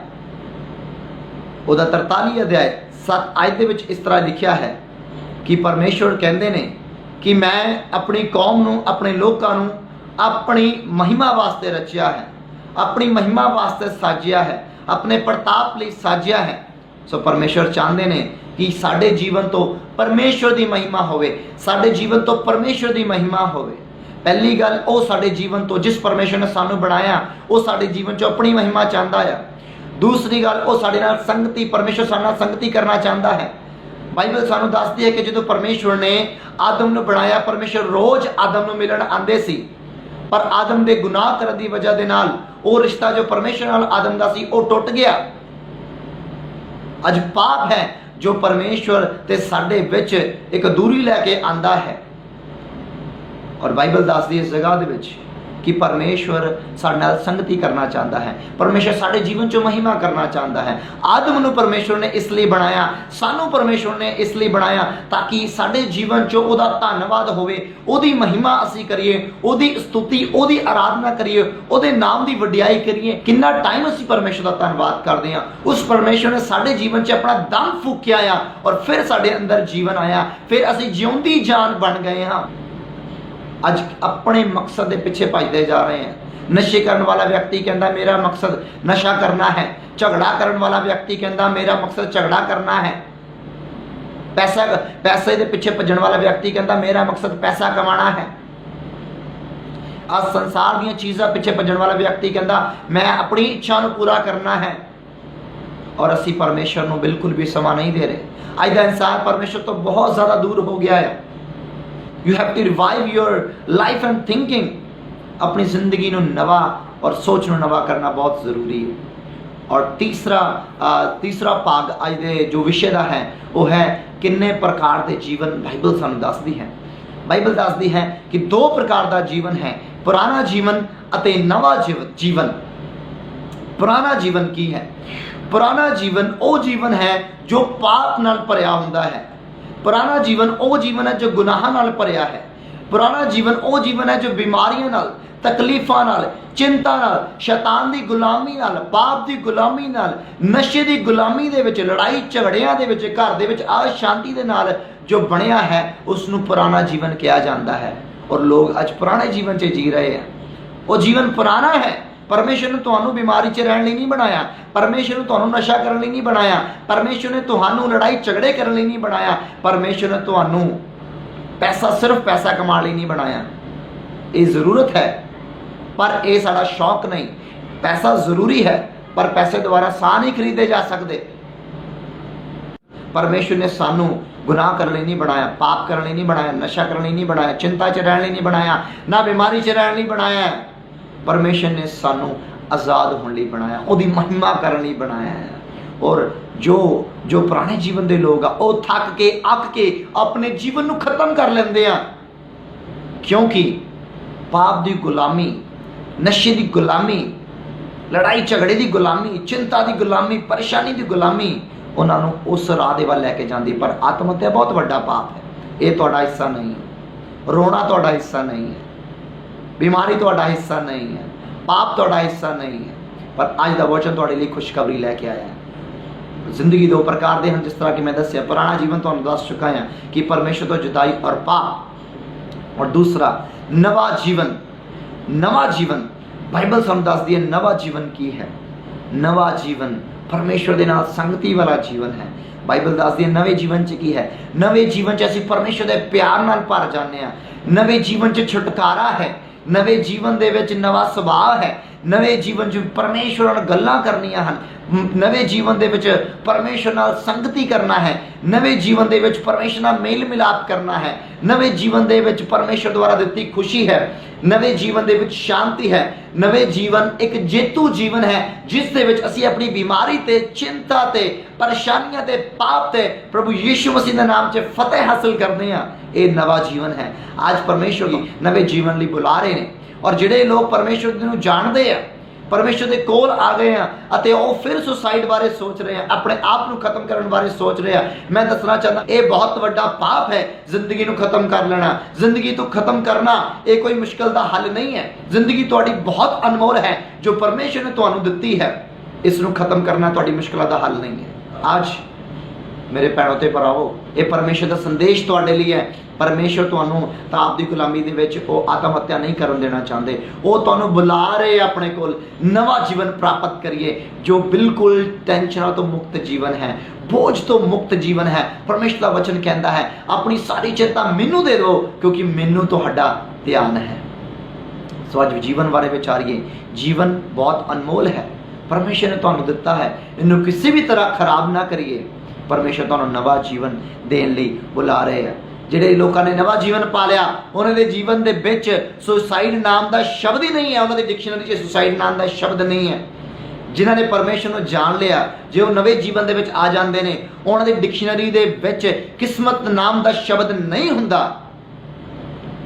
ਉਹਦਾ 43 ਅਧਿਆਇ 7 ਆਇਤ ਦੇ ਵਿੱਚ ਇਸ ਤਰ੍ਹਾਂ ਲਿਖਿਆ ਹੈ ਕਿ ਪਰਮੇਸ਼ਵਰ ਕਹਿੰਦੇ ਨੇ ਕਿ ਮੈਂ ਆਪਣੀ ਕੌਮ ਨੂੰ, ਆਪਣੇ ਲੋਕਾਂ ਨੂੰ ਆਪਣੀ ਮਹਿਮਾ ਵਾਸਤੇ ਰਚਿਆ ਹੈ। ਆਪਣੀ ਮਹਿਮਾ ਵਾਸਤੇ ਸਾਜਿਆ ਹੈ, ਆਪਣੇ ਪ੍ਰਤਾਪ ਲਈ ਸਾਜਿਆ ਹੈ। ਸੋ ਪਰਮੇਸ਼ਵਰ ਚਾਹੁੰਦੇ ਨੇ ਕਿ ਸਾਡੇ ਜੀਵਨ ਤੋਂ ਪਰਮੇਸ਼ਵਰ ਦੀ ਮਹਿਮਾ ਹੋਵੇ, ਸਾਡੇ ਜੀਵਨ ਤੋਂ ਪਰਮੇਸ਼ਵਰ ਦੀ ਮਹਿਮਾ ਹੋਵੇ। ਪਹਿਲੀ ਗੱਲ, ਉਹ ਸਾਡੇ ਜੀਵਨ ਤੋਂ ਜਿਸ ਪਰਮੇਸ਼ਵਰ ਨੇ ਸਾਨੂੰ ਬਣਾਇਆ, ਉਹ ਸਾਡੇ ਜੀਵਨ 'ਚ ਆਪਣੀ ਮਹਿਮਾ ਚਾਹੁੰਦਾ ਆ। ਦੂਸਰੀ ਗੱਲ, ਉਹ ਸਾਡੇ ਨਾਲ ਸੰਗਤੀ, ਪਰਮੇਸ਼ਵਰ ਸਾਡੇ ਨਾਲ ਸੰਗਤੀ ਕਰਨਾ ਚਾਹੁੰਦਾ ਹੈ। ਬਾਈਬਲ ਸਾਨੂੰ ਦੱਸਦੀ ਹੈ ਕਿ ਜਦੋਂ ਪਰਮੇਸ਼ਵਰ ਨੇ ਆਦਮ ਨੂੰ ਬਣਾਇਆ, ਪਰਮੇਸ਼ਵਰ ਰੋਜ਼ ਆਦਮ ਨੂੰ ਮਿਲਣ ਆਉਂਦੇ ਸੀ। ਪਰ ਆਦਮ ਦੇ ਗੁਨਾਹ ਕਰਨ ਦੀ ਵਜ੍ਹਾ ਦੇ ਨਾਲ ਉਹ ਰਿਸ਼ਤਾ ਜੋ ਪਰਮੇਸ਼ਰ ਨਾਲ ਆਦਮ ਦਾ ਸੀ, ਉਹ ਟੁੱਟ ਗਿਆ। ਅੱਜ ਪਾਪ ਹੈ ਜੋ ਪਰਮੇਸ਼ਵਰ ਤੇ ਸਾਡੇ ਵਿੱਚ ਇੱਕ ਦੂਰੀ ਲੈ ਕੇ ਆਂਦਾ ਹੈ। ਔਰ ਬਾਈਬਲ ਦੱਸਦੀ ਇਸ ਜਗ੍ਹਾ ਦੇ ਵਿੱਚ ਕਿ ਪਰਮੇਸ਼ਵਰ ਸਾਡੇ ਨਾਲ ਸੰਗਤੀ ਕਰਨਾ ਚਾਹੁੰਦਾ ਹੈ। ਪਰਮੇਸ਼ਵਰ ਸਾਡੇ ਜੀਵਨ 'ਚ ਮਹਿਮਾ ਕਰਨਾ ਚਾਹੁੰਦਾ ਹੈ। ਆਦਮ ਨੂੰ ਪਰਮੇਸ਼ਵਰ ਨੇ ਇਸ ਲਈ ਬਣਾਇਆ, ਸਾਨੂੰ ਪਰਮੇਸ਼ਵਰ ਨੇ ਇਸ ਲਈ ਬਣਾਇਆ ਤਾਂ ਕਿ ਸਾਡੇ ਜੀਵਨ 'ਚ ਉਹਦਾ ਧੰਨਵਾਦ ਹੋਵੇ, ਉਹਦੀ ਮਹਿਮਾ ਅਸੀਂ ਕਰੀਏ, ਉਹਦੀ ਸਤੁਤੀ, ਉਹਦੀ ਆਰਾਧਨਾ ਕਰੀਏ, ਉਹਦੇ ਨਾਮ ਦੀ ਵਡਿਆਈ ਕਰੀਏ। ਕਿੰਨਾ ਟਾਈਮ ਅਸੀਂ ਪਰਮੇਸ਼ਵਰ ਦਾ ਧੰਨਵਾਦ ਕਰਦੇ ਹਾਂ। ਉਸ ਪਰਮੇਸ਼ਵਰ ਨੇ ਸਾਡੇ ਜੀਵਨ 'ਚ ਆਪਣਾ ਦਮ ਫੂਕਿਆ ਆ ਔਰ ਫਿਰ ਸਾਡੇ ਅੰਦਰ ਜੀਵਨ ਆਇਆ। ਫਿਰ ਅਸੀਂ ਜਿਉਂਦੀ ਜਾਨ ਬਣ ਗਏ ਹਾਂ। ਅੱਜ ਆਪਣੇ ਮਕਸਦ ਦੇ ਪਿੱਛੇ ਭੱਜਦੇ ਜਾ ਰਹੇ ਹਾਂ। ਨਸ਼ੇ ਕਰਨ ਵਾਲਾ ਵਿਅਕਤੀ ਕਹਿੰਦਾ, ਮੇਰਾ ਮਕਸਦ ਨਸ਼ਾ ਕਰਨਾ ਹੈ। ਝਗੜਾ ਕਰਨ ਵਾਲਾ ਵਿਅਕਤੀ ਕਹਿੰਦਾ, ਮੇਰਾ ਮਕਸਦ ਝਗੜਾ ਕਰਨਾ ਹੈ। ਪੈਸਾ ਪੈਸੇ ਦੇ ਪਿੱਛੇ ਭੱਜਣ ਵਾਲਾ ਵਿਅਕਤੀ ਕਹਿੰਦਾ, ਮੇਰਾ ਮਕਸਦ ਪੈਸਾ ਕਮਾਉਣਾ ਹੈ। ਆ ਸੰਸਾਰ ਦੀਆਂ ਚੀਜ਼ਾਂ ਪਿੱਛੇ ਭੱਜਣ ਵਾਲਾ ਵਿਅਕਤੀ ਕਹਿੰਦਾ, ਮੈਂ ਆਪਣੀ ਇੱਛਾ ਨੂੰ ਪੂਰਾ ਕਰਨਾ ਹੈ। ਔਰ ਅਸੀਂ ਪਰਮੇਸ਼ਰ ਨੂੰ ਬਿਲਕੁਲ ਵੀ ਸਮਾਂ ਨਹੀਂ ਦੇ ਰਹੇ। ਅੱਜ ਦਾ ਇਨਸਾਨ ਪਰਮੇਸ਼ਰ ਤੋਂ ਬਹੁਤ ਜ਼ਿਆਦਾ ਦੂਰ ਹੋ ਗਿਆ ਹੈ you have to revive your life and thinking ਆਪਣੀ ਜ਼ਿੰਦਗੀ ਨੂੰ ਨਵਾਂ ਔਰ ਸੋਚ ਨੂੰ ਨਵਾਂ ਕਰਨਾ ਬਹੁਤ ਜ਼ਰੂਰੀ ਹੈ ਔਰ ਤੀਸਰਾ ਤੀਸਰਾ ਭਾਗ ਅੱਜ ਦੇ ਜੋ ਵਿਸ਼ੇ ਦਾ ਹੈ ਉਹ ਹੈ ਕਿੰਨੇ ਪ੍ਰਕਾਰ ਦੇ ਜੀਵਨ ਬਾਈਬਲ ਸਾਨੂੰ ਦੱਸਦੀ ਹੈ ਬਾਈਬਲ ਦੱਸਦੀ ਹੈ ਕਿ ਦੋ ਪ੍ਰਕਾਰ ਦਾ ਜੀਵਨ ਹੈ ਪੁਰਾਣਾ ਜੀਵਨ ਅਤੇ ਨਵਾਂ ਜੀਵ- ਜੀਵਨ ਪੁਰਾਣਾ ਜੀਵਨ ਕੀ ਹੈ ਪੁਰਾਣਾ ਜੀਵਨ ਉਹ ਜੀਵਨ ਹੈ ਜੋ ਪਾਪ ਨਾਲ ਭਰਿਆ ਹੁੰਦਾ ਹੈ ਪੁਰਾਣਾ ਜੀਵਨ ਉਹ ਜੀਵਨ ਹੈ ਜੋ ਗੁਨਾਹਾਂ ਨਾਲ ਭਰਿਆ ਹੈ। ਪੁਰਾਣਾ ਜੀਵਨ ਉਹ ਜੀਵਨ ਹੈ ਜੋ ਬਿਮਾਰੀਆਂ ਨਾਲ, ਤਕਲੀਫਾਂ ਨਾਲ, ਚਿੰਤਾ ਨਾਲ, ਸ਼ੈਤਾਨ ਦੀ ਗੁਲਾਮੀ ਨਾਲ, ਪਾਪ ਦੀ ਗੁਲਾਮੀ ਨਾਲ, ਨਸ਼ੇ ਦੀ ਗੁਲਾਮੀ ਦੇ ਵਿੱਚ, ਲੜਾਈ ਝਗੜਿਆਂ ਦੇ ਵਿੱਚ, ਘਰ ਦੇ ਵਿੱਚ ਅਸ਼ਾਂਤੀ ਦੇ ਨਾਲ ਜੋ ਬਣਿਆ ਹੈ ਉਸ ਨੂੰ ਪੁਰਾਣਾ ਜੀਵਨ ਕਿਹਾ ਜਾਂਦਾ ਹੈ। ਔਰ ਲੋਕ ਅੱਜ ਪੁਰਾਣੇ ਜੀਵਨ 'ਚ ਜੀ ਰਹੇ ਆ ਉਹ ਜੀਵਨ ਪੁਰਾਣਾ ਹੈ ਪਰਮੇਸ਼ਰ ਨੇ ਤੁਹਾਨੂੰ ਬਿਮਾਰੀ 'ਚ ਰਹਿਣ ਲਈ ਨਹੀਂ ਬਣਾਇਆ। ਪਰਮੇਸ਼ਰ ਨੇ ਤੁਹਾਨੂੰ ਨਸ਼ਾ ਕਰਨ ਲਈ ਨਹੀਂ ਬਣਾਇਆ। ਪਰਮੇਸ਼ਰ ਨੇ ਤੁਹਾਨੂੰ ਲੜਾਈ ਝਗੜੇ ਕਰਨ ਲਈ ਨਹੀਂ ਬਣਾਇਆ। ਪਰਮੇਸ਼ਰ ਨੇ ਤੁਹਾਨੂੰ ਪੈਸਾ, ਸਿਰਫ ਪੈਸਾ ਕਮਾਉਣ ਲਈ ਨਹੀਂ ਬਣਾਇਆ। ਇਹ ਜ਼ਰੂਰਤ ਹੈ, ਪਰ ਇਹ ਸਾਡਾ ਸ਼ੌਕ ਨਹੀਂ। ਪੈਸਾ ਜ਼ਰੂਰੀ ਹੈ, ਪਰ ਪੈਸੇ ਦੁਆਰਾ ਸਾਹ ਨਹੀਂ ਖਰੀਦੇ ਜਾ ਸਕਦੇ। ਪਰਮੇਸ਼ਰ ਨੇ ਸਾਨੂੰ ਗੁਨਾਹ ਕਰਨ ਲਈ ਨਹੀਂ ਬਣਾਇਆ, ਪਾਪ ਕਰਨ ਲਈ ਨਹੀਂ ਬਣਾਇਆ, ਨਸ਼ਾ ਕਰਨ ਲਈ ਨਹੀਂ ਬਣਾਇਆ, ਚਿੰਤਾ 'ਚ ਰਹਿਣ ਲਈ ਨਹੀਂ ਬਣਾਇਆ, ਨਾ ਬਿਮਾਰੀ 'ਚ ਰਹਿਣ ਲਈ ਬਣਾਇਆ। ਪਰਮੇਸ਼ਰ ਨੇ ਸਾਨੂੰ ਆਜ਼ਾਦ ਹੋਣ ਲਈ ਬਣਾਇਆ, ਉਹਦੀ ਮਹਿਮਾ ਕਰਨ ਲਈ ਬਣਾਇਆ ਹੈ। ਔਰ ਜੋ ਜੋ ਪੁਰਾਣੇ ਜੀਵਨ ਦੇ ਲੋਕ ਆ, ਉਹ ਥੱਕ ਕੇ, ਅੱਕ ਕੇ ਆਪਣੇ ਜੀਵਨ ਨੂੰ ਖਤਮ ਕਰ ਲੈਂਦੇ ਆ। ਕਿਉਂਕਿ ਪਾਪ ਦੀ ਗੁਲਾਮੀ, ਨਸ਼ੇ ਦੀ ਗੁਲਾਮੀ, ਲੜਾਈ ਝਗੜੇ ਦੀ ਗੁਲਾਮੀ, ਚਿੰਤਾ ਦੀ ਗੁਲਾਮੀ, ਪਰੇਸ਼ਾਨੀ ਦੀ ਗੁਲਾਮੀ, ਉਹਨਾਂ ਨੂੰ ਉਸ ਰਾਹ ਦੇ ਵੱਲ ਲੈ ਕੇ ਜਾਂਦੀ ਪਰ ਆਤਮ ਹੱਤਿਆ ਬਹੁਤ ਵੱਡਾ ਪਾਪ ਹੈ। ਇਹ ਤੁਹਾਡਾ ਹਿੱਸਾ ਨਹੀਂ ਰੋਣਾ ਤੁਹਾਡਾ ਹਿੱਸਾ ਨਹੀਂ ਹੈ। ਬਿਮਾਰੀ ਤੁਹਾਡਾ ਹਿੱਸਾ ਨਹੀਂ ਹੈ ਪਾਪ ਤੁਹਾਡਾ ਹਿੱਸਾ ਨਹੀਂ ਹੈ ਪਰ ਅੱਜ ਦਾ ਵਚਨ ਤੁਹਾਡੇ ਲਈ ਖੁਸ਼ਖਬਰੀ ਲੈ ਕੇ ਆਇਆ ਹੈ ਜ਼ਿੰਦਗੀ ਦੋ ਪ੍ਰਕਾਰ ਦੇ ਹਨ ਜਿਸ ਤਰ੍ਹਾਂ ਕਿ ਮੈਂ ਦੱਸਿਆ ਪੁਰਾਣਾ ਜੀਵਨ ਤੁਹਾਨੂੰ ਦੱਸ ਚੁੱਕਾ ਹਾਂ ਕਿ ਪਰਮੇਸ਼ਰ ਤੋਂ ਜੁਦਾਈ ਔਰ ਪਾਪ ਔਰ ਦੂਸਰਾ ਨਵਾਂ ਜੀਵਨ ਨਵਾਂ ਜੀਵਨ ਬਾਈਬਲ ਸਾਨੂੰ ਦੱਸਦੀ ਹੈ ਨਵਾਂ ਜੀਵਨ ਕੀ ਹੈ ਨਵਾਂ ਜੀਵਨ ਪਰਮੇਸ਼ਰ ਦੇ ਨਾਲ ਸੰਗਤੀ ਵਾਲਾ ਜੀਵਨ ਹੈ ਬਾਈਬਲ ਦੱਸਦੀ ਹੈ ਨਵੇਂ ਜੀਵਨ 'ਚ ਕੀ ਹੈ ਨਵੇਂ ਜੀਵਨ 'ਚ ਅਸੀਂ ਪਰਮੇਸ਼ਰ ਦੇ ਪਿਆਰ ਨਾਲ ਭਰ ਜਾਂਦੇ ਹਾਂ ਨਵੇਂ ਜੀਵਨ 'ਚ ਛੁਟਕਾਰਾ ਹੈ ਨਵੇਂ ਜੀਵਨ ਦੇ ਵਿੱਚ ਨਵਾਂ ਸੁਭਾਅ ਹੈ। ਨਵੇਂ ਜੀਵਨ 'ਚ ਪਰਮੇਸ਼ਰ ਨਾਲ ਗੱਲਾਂ ਕਰਨੀਆਂ ਹਨ। ਨਵੇਂ ਜੀਵਨ ਦੇ ਵਿੱਚ ਪਰਮੇਸ਼ਰ ਨਾਲ ਸੰਗਤੀ ਕਰਨਾ ਹੈ। ਨਵੇਂ ਜੀਵਨ ਦੇ ਵਿੱਚ ਪਰਮੇਸ਼ਰ ਨਾਲ ਮੇਲ ਮਿਲਾਪ ਕਰਨਾ ਹੈ। ਨਵੇਂ ਜੀਵਨ ਦੇ ਵਿੱਚ ਪਰਮੇਸ਼ਰ ਦੁਆਰਾ ਦਿੱਤੀ ਖੁਸ਼ੀ ਹੈ। ਨਵੇਂ ਜੀਵਨ ਦੇ ਵਿੱਚ ਸ਼ਾਂਤੀ ਹੈ। ਨਵੇਂ ਜੀਵਨ ਇੱਕ ਜੇਤੂ ਜੀਵਨ ਹੈ, ਜਿਸ ਦੇ ਵਿੱਚ ਅਸੀਂ ਆਪਣੀ ਬਿਮਾਰੀ ਤੇ, ਚਿੰਤਾ ਤੇ, ਪਰੇਸ਼ਾਨੀਆਂ ਤੇ, ਪਾਪ ਤੇ ਪ੍ਰਭੂ ਯੀਸ਼ੂ ਮਸੀਹ ਦੇ ਨਾਮ 'ਚ ਫਤਿਹ ਹਾਸਲ ਕਰਦੇ ਹਾਂ। ਇਹ ਨਵਾਂ ਜੀਵਨ ਹੈ। ਅੱਜ ਪਰਮੇਸ਼ਰ ਜੀ ਨਵੇਂ ਜੀਵਨ ਲਈ ਬੁਲਾ ਰਹੇ ਨੇ। ਔਰ ਜਿਹੜੇ ਲੋਕ ਪਰਮੇਸ਼ਰ ਨੂੰ ਜਾਣਦੇ ਆ ਪਰਮੇਸ਼ਰ ਦੇ ਕੋਲ ਆ ਗਏ ਆ ਅਤੇ ਉਹ ਫਿਰ ਸੁਸਾਈਡ ਬਾਰੇ ਸੋਚ ਰਹੇ ਆ, ਆਪਣੇ ਆਪ ਨੂੰ ਖਤਮ ਕਰਨ ਬਾਰੇ ਸੋਚ ਰਹੇ ਆ। ਮੈਂ ਦੱਸਣਾ ਚਾਹੁੰਦਾ, ਇਹ ਬਹੁਤ ਵੱਡਾ ਪਾਪ ਹੈ ਜ਼ਿੰਦਗੀ ਨੂੰ ਖਤਮ ਕਰ ਲੈਣਾ। ਜ਼ਿੰਦਗੀ ਤੋਂ ਖਤਮ ਕਰਨਾ, ਇਹ ਕੋਈ ਮੁਸ਼ਕਲ ਦਾ ਹੱਲ ਨਹੀਂ ਹੈ। ਜ਼ਿੰਦਗੀ ਤੁਹਾਡੀ ਬਹੁਤ ਅਨਮੋਲ ਹੈ, ਜੋ ਪਰਮੇਸ਼ਰ ਨੇ ਤੁਹਾਨੂੰ ਦਿੱਤੀ ਹੈ, ਇਸ ਨੂੰ ਖਤਮ ਕਰਨਾ ਤੁਹਾਡੀ ਮੁਸ਼ਕਲਾਂ ਦਾ ਹੱਲ ਨਹੀਂ ਹੈ। ਅੱਜ ਮੇਰੇ ਭੈਣੋ ਤੇ ਭਰਾਵੋ, ਇਹ ਪਰਮੇਸ਼ਰ ਦਾ ਸੰਦੇਸ਼ ਤੁਹਾਡੇ ਲਈ ਹੈ। ਪਰਮੇਸ਼ਰ ਤੁਹਾਨੂੰ ਤਾਪ ਦੀ ਗੁਲਾਮੀ ਦੇ ਵਿੱਚ ਉਹ ਆਤਮ ਹੱਤਿਆ ਨਹੀਂ ਕਰਨ ਦੇਣਾ ਚਾਹੁੰਦੇ। ਉਹ ਤੁਹਾਨੂੰ ਬੁਲਾ ਰਹੇ ਆਪਣੇ ਕੋਲ। ਨਵਾਂ ਜੀਵਨ ਪ੍ਰਾਪਤ ਕਰੀਏ, ਜੋ ਬਿਲਕੁਲ ਟੈਨਸ਼ਨਾਂ ਤੋਂ ਮੁਕਤ ਜੀਵਨ ਹੈ। ਬੋਝ ਤੋਂ ਮੁਕਤ ਜੀਵਨ ਹੈ। ਪਰਮੇਸ਼ਰ ਦਾ ਵਚਨ ਕਹਿੰਦਾ ਹੈ, ਆਪਣੀ ਸਾਰੀ ਚਿੰਤਾ ਮੈਨੂੰ ਦੇ ਦਿਓ, ਕਿਉਂਕਿ ਮੈਨੂੰ ਤੁਹਾਡਾ ਧਿਆਨ ਹੈ। ਸੋ ਅੱਜ ਜੀਵਨ ਬਾਰੇ ਵਿਚਾਰੀਏ, ਜੀਵਨ ਬਹੁਤ ਅਨਮੋਲ ਹੈ। ਪਰਮੇਸ਼ਰ ਨੇ ਤੁਹਾਨੂੰ ਦਿੱਤਾ ਹੈ। ਇਹਨੂੰ ਕਿਸੇ ਵੀ ਤਰ੍ਹਾਂ ਖਰਾਬ ਨਾ ਕਰੀਏ। ਪਰਮੇਸ਼ਰ ਤੁਹਾਨੂੰ ਨਵਾਂ ਜੀਵਨ ਦੇਣ ਲਈ ਬੁਲਾ ਰਹੇ ਹੈ ਜਿਹੜੇ ਲੋਕਾਂ ਨੇ ਨਵਾਂ ਜੀਵਨ ਪਾ ਲਿਆ ਉਹਨਾਂ ਦੇ ਜੀਵਨ ਦੇ ਵਿੱਚ ਸੁਸਾਈਡ ਨਾਮ ਦਾ ਸ਼ਬਦ ਹੀ ਨਹੀਂ ਹੈ। ਉਹਨਾਂ ਦੀ ਡਿਕਸ਼ਨਰੀ 'ਚ ਸੁਸਾਈਡ ਨਾਮ ਦਾ ਸ਼ਬਦ ਨਹੀਂ ਹੈ। ਜਿਨ੍ਹਾਂ ਨੇ ਪਰਮੇਸ਼ਰ ਨੂੰ ਜਾਣ ਲਿਆ, ਜੇ ਉਹ ਨਵੇਂ ਜੀਵਨ ਦੇ ਵਿੱਚ ਆ ਜਾਂਦੇ ਨੇ, ਉਹਨਾਂ ਦੀ ਡਿਕਸ਼ਨਰੀ ਦੇ ਵਿੱਚ ਕਿਸਮਤ ਨਾਮ ਦਾ ਸ਼ਬਦ ਨਹੀਂ ਹੁੰਦਾ।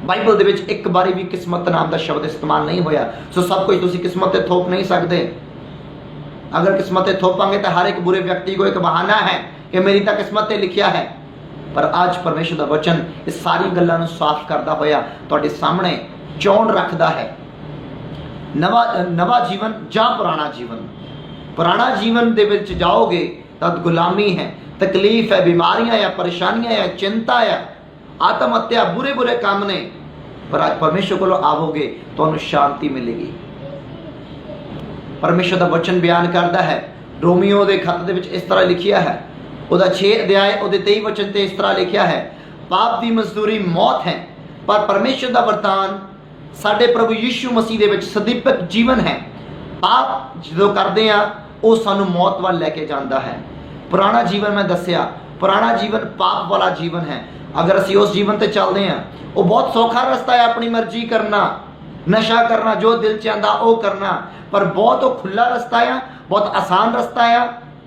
ਬਾਈਬਲ ਦੇ ਵਿੱਚ ਇੱਕ ਵਾਰੀ ਵੀ ਕਿਸਮਤ ਨਾਮ ਦਾ ਸ਼ਬਦ ਇਸਤੇਮਾਲ ਨਹੀਂ ਹੋਇਆ। ਸੋ ਸਭ ਕੁਝ ਤੁਸੀਂ ਕਿਸਮਤ ਤੇ ਥੋਪ ਨਹੀਂ ਸਕਦੇ। ਅਗਰ ਕਿਸਮਤ ਤੇ ਥੋਪਾਂਗੇ ਤਾਂ ਹਰ ਇੱਕ ਬੁਰੇ ਵਿਅਕਤੀ ਕੋ ਇੱਕ ਬਹਾਨਾ ਹੈ। ਕਿ ਮੇਰੀ ਤਾਂ ਕਿਸਮਤ ਤੇ ਲਿਖਿਆ ਹੈ। ਪਰ ਅੱਜ ਪਰਮੇਸ਼ਰ ਦਾ ਵਚਨ ਇਹ ਸਾਰੀ ਗੱਲਾਂ ਨੂੰ ਸਾਫ਼ ਕਰਦਾ ਹੋਇਆ ਤੁਹਾਡੇ ਸਾਹਮਣੇ ਚੌਣ ਰੱਖਦਾ ਹੈ। ਨਵਾਂ ਨਵਾਂ ਜੀਵਨ ਜਾਂ ਪੁਰਾਣਾ ਜੀਵਨ? ਪੁਰਾਣਾ ਜੀਵਨ ਦੇ ਵਿੱਚ ਜਾਓਗੇ ਤਾਂ ਗੁਲਾਮੀ ਹੈ, ਤਕਲੀਫ ਹੈ, ਬਿਮਾਰੀਆਂ ਹੈ ਪਰੇਸ਼ਾਨੀਆਂ ਹੈ ਚਿੰਤਾ ਹੈ ਆਤਮ ਹੱਤਿਆ, ਬੁਰੇ ਬੁਰੇ ਕੰਮ ਨੇ। ਪਰ ਅੱਜ ਪਰਮੇਸ਼ਰ ਕੋਲੋਂ ਆਵੋਗੇ, ਤੁਹਾਨੂੰ ਸ਼ਾਂਤੀ ਮਿਲੇਗੀ। ਪਰਮੇਸ਼ਰ ਦਾ ਵਚਨ ਬਿਆਨ ਕਰਦਾ ਹੈ। ਰੋਮੀਓ ਦੇ ਖੱਤ ਦੇ ਵਿੱਚ ਇਸ ਤਰ੍ਹਾਂ ਲਿਖਿਆ ਹੈ ਉਹਦਾ 6 ਅਧਿਆਇ ਉਹਦੇ 23 ਵਚਨ ਤੇ ਇਸ ਤਰ੍ਹਾਂ ਲਿਖਿਆ ਹੈ, ਪਾਪ ਦੀ ਮਜ਼ਦੂਰੀ ਮੌਤ ਹੈ, ਪਰ ਪਰਮੇਸ਼ਰ ਦਾ ਵਰਦਾਨ ਸਾਡੇ ਪ੍ਰਭੂ ਯੀਸ਼ੂ ਮਸੀਹ ਦੇ ਵਿੱਚ ਸਦੀਪਕ ਜੀਵਨ ਹੈ। ਪਾਪ ਜਦੋਂ ਕਰਦੇ ਆ ਉਹ ਸਾਨੂੰ ਮੌਤ ਵੱਲ ਲੈ ਕੇ ਜਾਂਦਾ ਹੈ। ਪੁਰਾਣਾ ਜੀਵਨ ਮੈਂ ਦੱਸਿਆ, ਪੁਰਾਣਾ ਜੀਵਨ ਪਾਪ ਵਾਲਾ ਜੀਵਨ ਹੈ। ਅਗਰ ਅਸੀਂ ਉਸ ਜੀਵਨ ਤੇ ਚੱਲਦੇ ਹਾਂ, ਉਹ ਬਹੁਤ ਸੌਖਾ ਰਸਤਾ ਹੈ ਆਪਣੀ ਮਰਜ਼ੀ ਕਰਨਾ, ਨਸ਼ਾ ਕਰਨਾ, ਜੋ ਦਿਲ ਚ ਆਂਦਾ ਉਹ ਕਰਨਾ, ਪਰ ਬਹੁਤ ਉਹ ਖੁੱਲਾ ਰਸਤਾ ਆ, ਬਹੁਤ ਆਸਾਨ ਰਸਤਾ ਆ